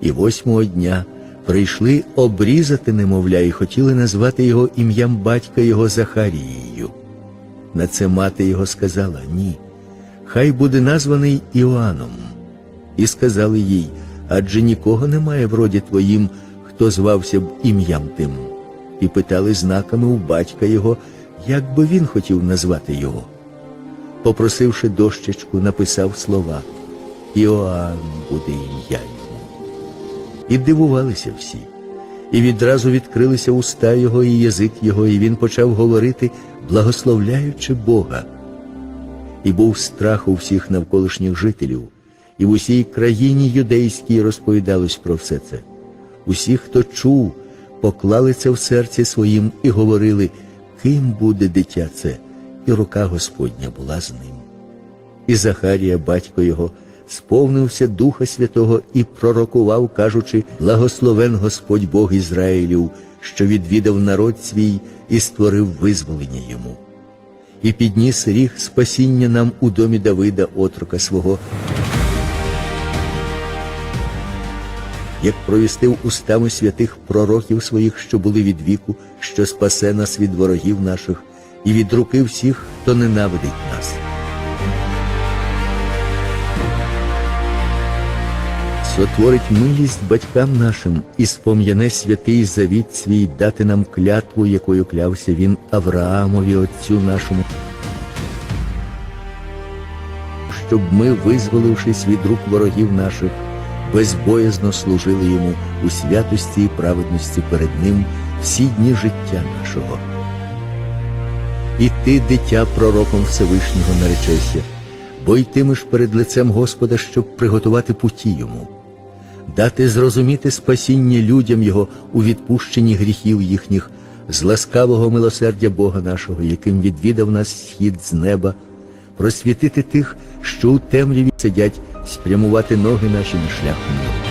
І восьмого дня прийшли обрізати немовля і хотіли назвати його ім'ям батька його Захарією. На це мати його сказала ні. Хай буде названий Іоанном. І сказали їй, адже нікого немає в роді твоїм, хто звався б ім'ям тим. І питали знаками у батька його, як би він хотів назвати його. Попросивши дощечку, написав слова Іоанн буде ім'я. І дивувалися всі. І відразу відкрилися уста його і язик його, і він почав говорити, благословляючи Бога. І був страх у всіх навколишніх жителів, і в усій країні юдейській розповідалось про все це. Усі, хто чув, поклали це в серці своїм і говорили, ким буде дитя це, і рука Господня була з ним. І Захарія, батько його, сповнився Духа Святого і пророкував, кажучи, благословен Господь Бог Ізраїлів, що відвідав народ свій і створив визволення йому. І підніс ріг спасіння нам у домі Давида, отрока свого, як провістив устами святих пророків своїх, що були від віку, що спасе нас від ворогів наших і від руки всіх, хто ненавидить нас. Сотворить милість батькам нашим і спом'яне святий завіт свій дати нам клятву, якою клявся він Авраамові, отцю нашому, щоб ми, визволившись від рук ворогів наших, безбоязно служили йому у святості і праведності перед ним всі дні життя нашого. І ти, дитя, пророком Всевишнього наречешся, бо йтимеш перед лицем Господа, щоб приготувати путі йому, дати зрозуміти спасіння людям Його у відпущенні гріхів їхніх, з ласкавого милосердя Бога нашого, яким відвідав нас схід з неба, просвітити тих, що у темряві сидять, спрямувати ноги нашим шляхом.